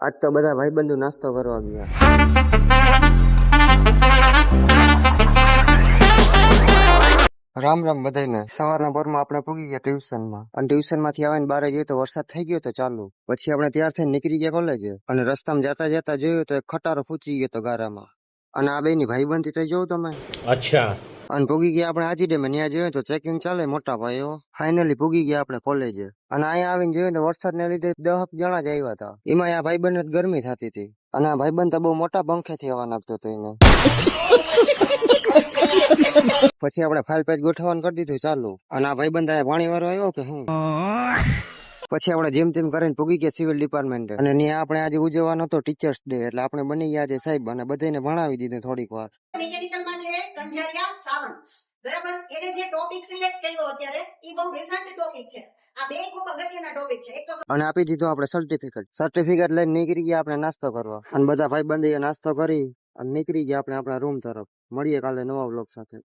આજ તો બધા ભાઈબંધો નાસ્તો કરવા ગયા. રામ રામ બધાને સવારના પોરમાં આપણે પૂગી ગયા ટ્યુશનમાં. અને ટ્યુશનમાંથી આવીને બારે જોઈએ તો વરસાદ થઈ ગયો તો ચાલુ. પછી આપણે ત્યાર થઈને નીકળી ગયા કોલેજે અને રસ્તામાં જતા જતા જોયું તો એક ખટારો ફૂચી ગયો તો ગારામાં. અને આ બેની ભાઈબંધી થઈ જોઉં તમે. અચ્છા. અને ભૂગી ગયા આપણે હાજી ડેમે ત્યાં જોયું તો ચેકિંગ ચાલે મોટા ભાઈઓ ફાઇનલી ભૂગી ગયા આપણે કોલેજે અને અહીંયા આવીને જોયું તો વરસાદને લીધે દહક જણા જ આવ્યા હતા એમાં આ ભાઈબંધ ગરમી થતી હતી અને આ ભાઈબંધ તો બહુ મોટા પંખેથી હવા નાખતો હતો એને. પછી આપણે ફાઇલ પેજ ગોઠવવાનું કરી દીધું ચાલુ. અને આ ભાઈબંધ અહીંયા પાણી વાળો આવ્યો કે હું? પછી આપણે જેમ તેમ કરીને પૂગી ગયા સિવિલ ડિપાર્ટમેન્ટ અને ત્યાં આપણે આજે ઉજવવાનો હતો ટીચર્સ ડે એટલે આપણે બની ગયા છે સાહેબ અને બધાને ભણાવી દીધું થોડીક વાર. મિકેનિકલમાં છે કંજારિયા સાવંત. બરાબર? એને જે ટોપિક સિલેક્ટ કર્યો અત્યારે એ બહુ રિસન્ટ ટોપિક છે. આ બે ખૂબ અગત્યના ટોપિક છે. એક તો અને આપી દીધું આપણે સર્ટિફિકેટ સર્ટિફિકેટ લઈને નીકળી ગયા આપણે નાસ્તો કરવા. અને બધા ભાઈ બંધ નાસ્તો કરી અને નીકળી ગયા આપણે આપણા રૂમ તરફ. મળીએ કાલે નવા બ્લોગ સાથે.